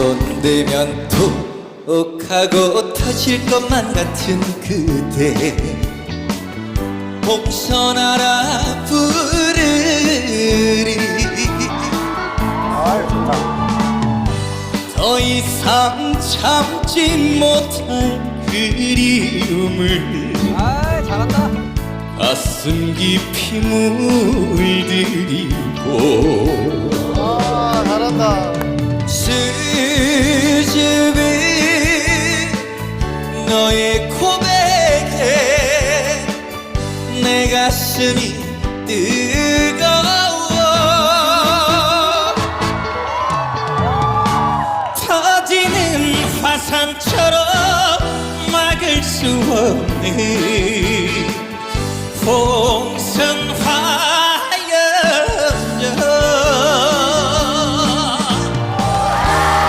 손대면 톡 하고 터질 것만 같은 그대. 혹시나라 부르리. 더 이상 참지 못할 그리움을. 아 잘한다. 가슴 깊이 물들이고 너의 고백에 내 가슴이 뜨거워. 터지는 화산처럼 막을 수 없는